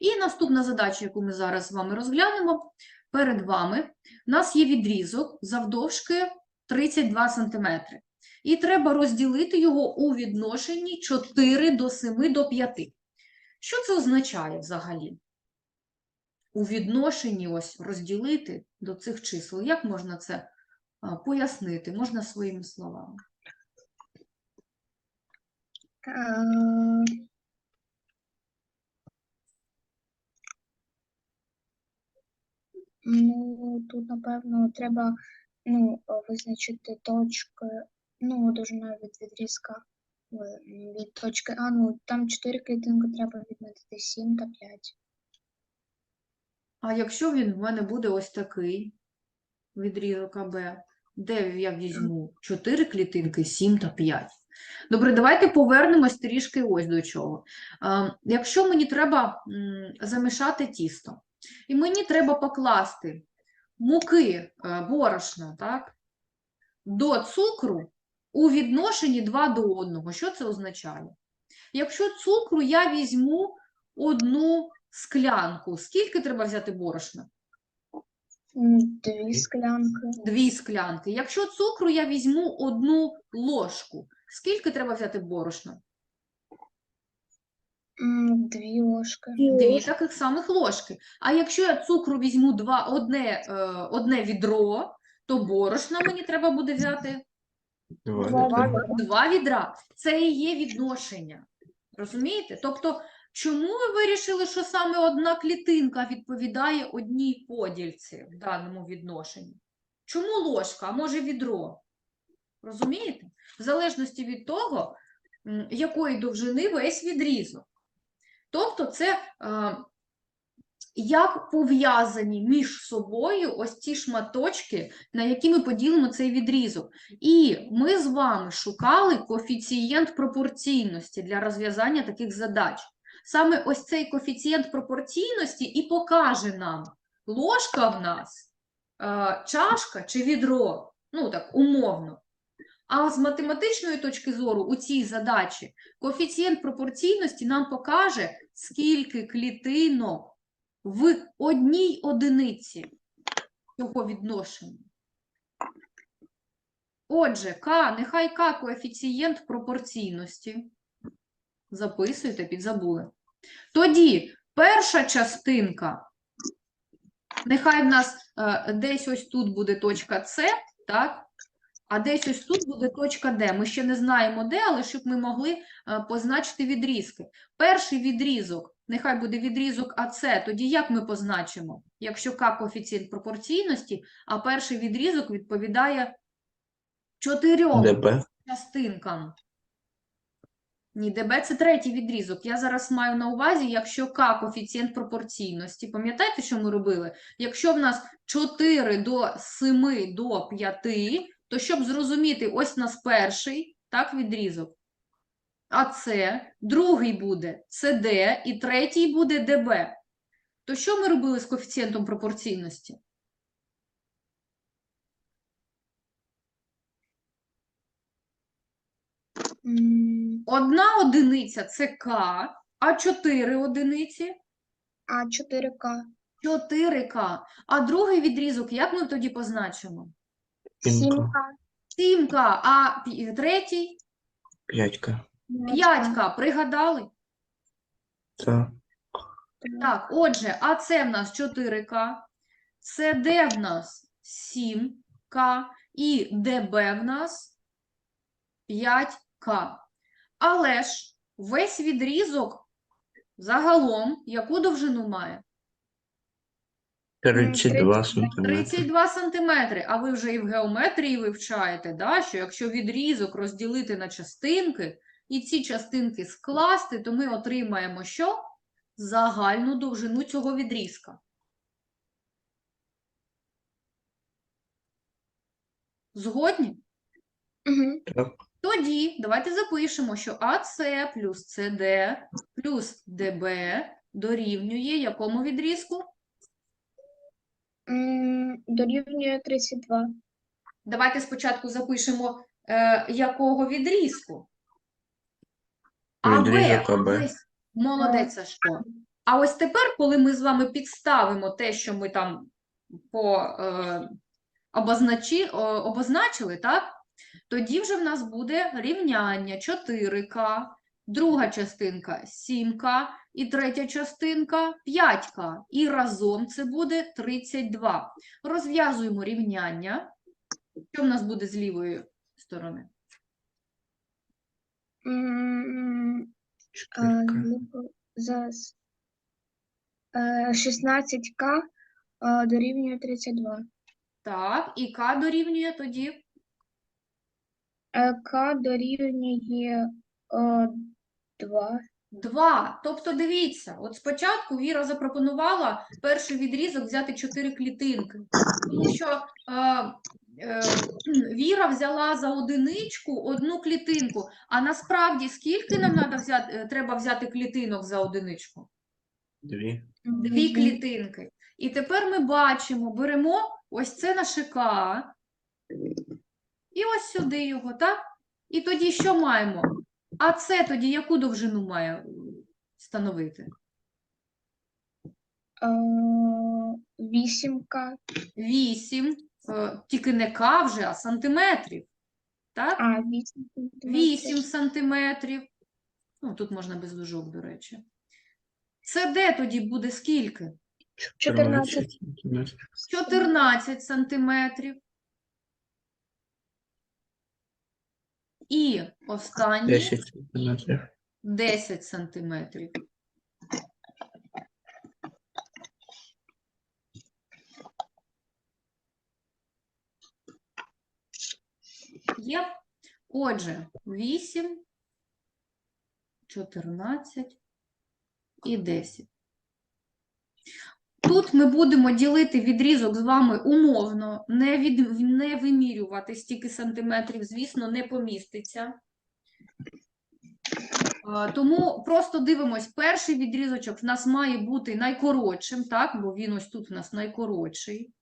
І наступна задача, яку ми зараз з вами розглянемо, перед вами у нас є відрізок завдовжки 32 см. І треба розділити його у відношенні 4 до 7 до 5. Що це означає взагалі? У відношенні ось розділити до цих чисел. Як можна це пояснити? Можна своїми словами. Ну, тут, напевно, треба ну, визначити точки, ну, довжиною від відрізка від точки А, ну, там 4 клітинки треба відмітити 7 та 5. А якщо він в мене буде ось такий відрізок АБ, де я візьму 4 клітинки, 7 та 5? Добре, давайте повернемось трішки ось до чого. Якщо мені треба замішати тісто, і мені треба покласти муки, е, борошна, так, до цукру у відношенні 2 до 1. Що це означає? Якщо цукру я візьму одну склянку, скільки треба взяти борошна? Дві склянки, Дві склянки. Якщо цукру я візьму одну ложку, скільки треба взяти борошна? М, дві ложки, Дві таких самих ложки. А якщо я цукру візьму два, одне, е, одне відро, то борошна мені треба буде взяти Два Два літри. два відра. Це і є відношення. Розумієте? Тобто, чому ви вирішили, що саме одна клітинка відповідає одній подільці в даному відношенні? Чому ложка, а може відро? Розумієте? В залежності від того, м, якої довжини весь відрізок. Тобто, це е, як пов'язані між собою ось ці шматочки, на які ми поділимо цей відрізок. І ми з вами шукали коефіцієнт пропорційності для розв'язання таких задач. Саме ось цей коефіцієнт пропорційності і покаже нам, ложка в нас, е, чашка чи відро, ну так, умовно. А з математичної точки зору у цій задачі коефіцієнт пропорційності нам покаже, скільки клітинок в одній одиниці цього відношення. Отже, К, нехай К коефіцієнт пропорційності. Записуйте, підзабули. Тоді перша частинка, нехай в нас е, десь ось тут буде точка С, так? А десь ось тут буде точка Д. Ми ще не знаємо де, але щоб ми могли е, позначити відрізки. Перший відрізок, нехай буде відрізок АС, тоді як ми позначимо? Якщо К коефіцієнт пропорційності, а перший відрізок відповідає чотирьом частинкам. Ні, ДБ це третій відрізок. Я зараз маю на увазі, якщо К коефіцієнт пропорційності. Пам'ятаєте, що ми робили? Якщо в нас 4 до 7 до 5, то щоб зрозуміти, ось у нас перший так, відрізок. А це другий буде СД і третій буде ДБ. То що ми робили з коефіцієнтом пропорційності? Одна одиниця це К, а 4 одиниці а 4К, 4К. А другий відрізок, як ми тоді позначимо? Пінка. 7К, 7К, а пі- третій П'ятька. 5К. Пригадали? Це Так, отже, а це в нас 4К, СД в нас 7К і ДБ в нас 5К. Але ж весь відрізок загалом яку довжину має? 32 сантиметри. 32 сантиметри. А ви вже і в геометрії вивчаєте, да? що якщо відрізок розділити на частинки і ці частинки скласти, то ми отримаємо що? Загальну довжину цього відрізка. Згодні? Угу. Так. Тоді давайте запишемо, що АС плюс СД плюс ДБ дорівнює якому відрізку? Дорівнює 32. Давайте спочатку запишемо, е, якого відрізку. АБ. Відрізок АБ. Молодець, Сашко. А ось тепер, коли ми з вами підставимо те, що ми там по, е, обозначи, о, обозначили, так? Тоді вже в нас буде рівняння 4К, друга частинка 7К і третя частинка 5К. І разом це буде 32. Розв'язуємо рівняння. Що в нас буде з лівої сторони? Е, Чотирка. зараз. Е, 16К е, дорівнює 32. Так, і К дорівнює тоді К дорівнює е, 2. 2. Тобто, дивіться, от спочатку Віра запропонувала перший відрізок взяти 4 клітинки, тому що е, е, Віра взяла за одиничку одну клітинку, а насправді скільки нам надо взяти, е, треба взяти клітинок за одиничку? Дві. Дві клітинки. І тепер ми бачимо, беремо ось це наше К, і ось сюди його, так? І тоді що маємо? А це тоді яку довжину має становити? 8К. 8, е, тільки не К вже, а сантиметрів. Так? А, 8 8 сантиметрів. Ну, тут можна без дужок, до речі. Це де тоді буде скільки? 14. сантиметрів. 14 сантиметрів. І останній 10 сантиметрів. 10 сантиметрів. Є. Отже, 8, 14 і 10. Тут ми будемо ділити відрізок з вами умовно, не, від, не вимірювати стільки сантиметрів, звісно, не поміститься. Тому просто дивимось, перший відрізочок в нас має бути найкоротшим, так? Бо він ось тут в нас найкоротший.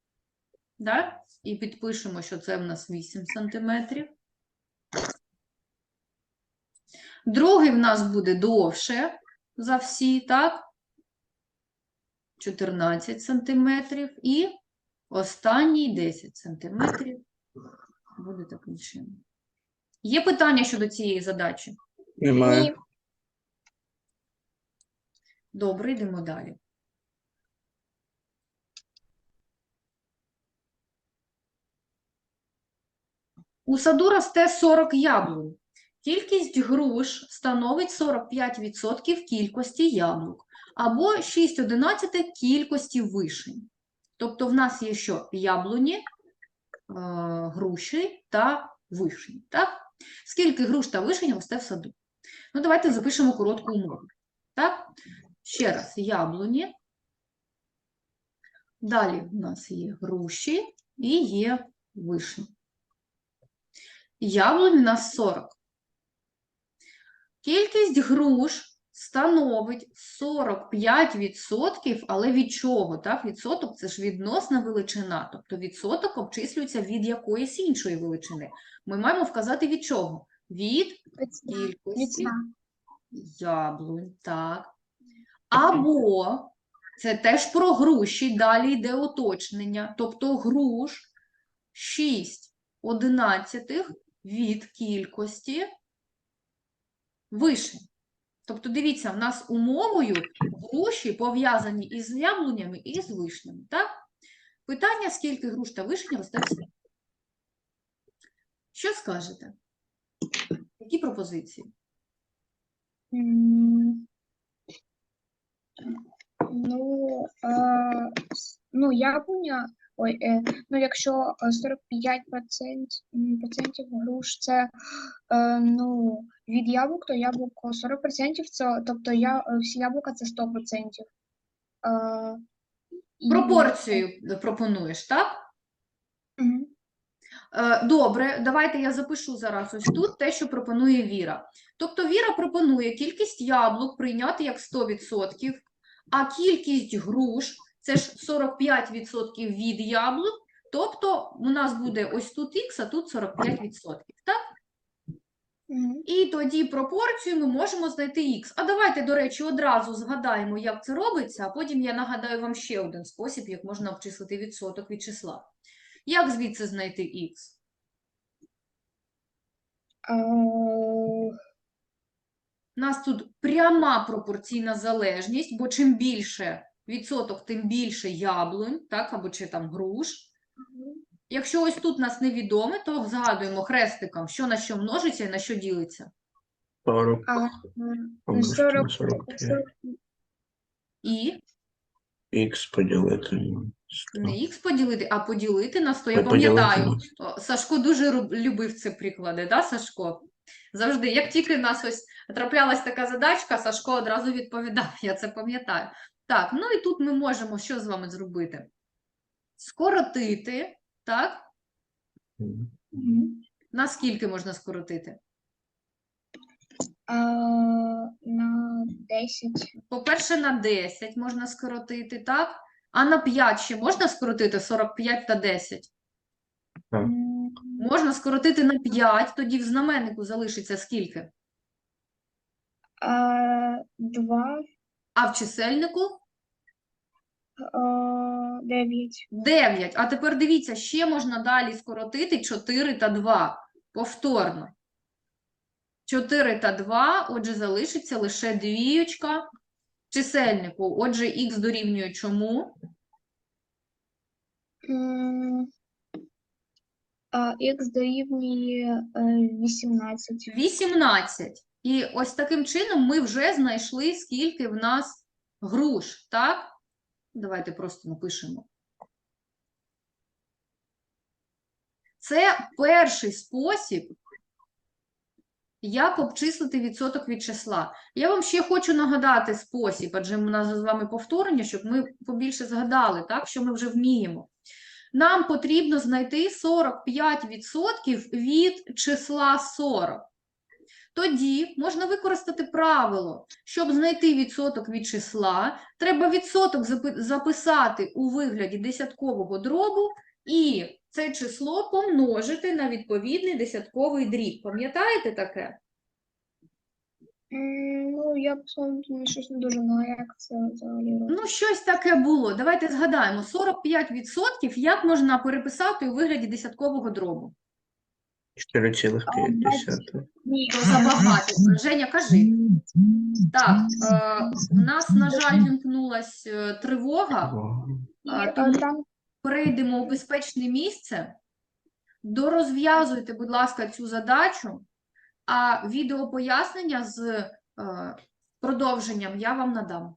Да? І підпишемо, що це в нас 8 сантиметрів. Другий в нас буде довше за всі, так? 14 сантиметрів. І останній 10 сантиметрів буде таким чином. Є питання щодо цієї задачі? Немає. Ні. Добре, йдемо далі. У саду росте 40 яблунь. Кількість груш становить 45% кількості яблук або 6 одинадцятих кількості вишень. Тобто в нас є що? Яблуні, е, груші та вишні. Так? Скільки груш та вишень росте в саду? Ну, давайте запишемо коротку умову. Так? Ще раз, яблуні. Далі в нас є груші і є вишні. Яблунь у нас 40. Кількість груш становить 45%, але від чого? Так? Відсоток – це ж відносна величина, тобто відсоток обчислюється від якоїсь іншої величини. Ми маємо вказати від чого? Від кількості яблунь, так. Або це теж про груші, далі йде уточнення, тобто груш 6 одинадцятих від кількості вишень. Тобто, дивіться, в нас умовою груші пов'язані із яблунями і з вишнями, так? Питання, скільки груш та вишень росте в саду? Що скажете? Які пропозиції? Ну, с- ну, яблуня, ой, е, ну, якщо е, 45% м, процентів груш це, е, ну, від яблук, то яблук 40%, це, тобто я, е, всі яблука це 100%. Е, і- Пропорцію пропонуєш, так? Е, Добре, давайте я запишу зараз ось тут те, що пропонує Віра. Тобто Віра пропонує кількість яблук прийняти як 100%, а кількість груш це ж 45% від яблук, тобто у нас буде ось тут х, а тут 45%, так? І тоді пропорцію ми можемо знайти х. А давайте, до речі, одразу згадаємо, як це робиться, а потім я нагадаю вам ще один спосіб, як можна обчислити відсоток від числа. Як звідси знайти х? У нас тут пряма пропорційна залежність, бо чим більше відсоток, тим більше яблунь, так, або чи там груш. Якщо ось тут нас невідоме, то згадуємо хрестиком, що на що множиться і на що ділиться. 40 а, помножити 40, 40, І Х поділити не х поділити, а поділити на 100. Я пам'ятаю, на 100. О, Сашко дуже любив ці приклади, да, Сашко? Завжди, як тільки в нас ось траплялась така задачка, Сашко одразу відповідав, я це пам'ятаю. Так, ну і тут ми можемо що з вами зробити? Скоротити, так? Мгм. Можна скоротити? А, на 10. По-перше, на 10 можна скоротити, так? А на 5 ще можна скоротити 45 та 10? Так. Можна скоротити на 5, тоді в знаменнику залишиться скільки? А, 2, А в чисельнику? а, 9. 9. А тепер дивіться, ще можна далі скоротити 4 та 2. Повторно. 4 та 2, отже, залишиться лише двіючка в чисельнику. Отже, х дорівнює чому? Х дорівнює е, 18. 18. І ось таким чином ми вже знайшли, скільки в нас груш, так? Давайте просто напишемо. Це перший спосіб, як обчислити відсоток від числа. Я вам ще хочу нагадати спосіб, адже у нас з вами повторення, щоб ми побільше згадали, так, що ми вже вміємо. Нам потрібно знайти 45% від числа 40. Тоді можна використати правило, щоб знайти відсоток від числа, треба відсоток записати у вигляді десяткового дробу і це число помножити на відповідний десятковий дріб. Пам'ятаєте таке? Ну, я думаю, щось не дуже знаю, як це взагалі. Ну, щось таке було. Давайте згадаємо. 45% як можна переписати у вигляді десяткового дробу? 4,5. Ні, То забагато. Женя, кажи. Так, е, у нас, на жаль, вимкнулась е, тривога. О, тому перейдемо у безпечне місце. Дорозв'язуйте, будь ласка, цю задачу, а відеопояснення з е, продовженням я вам надам.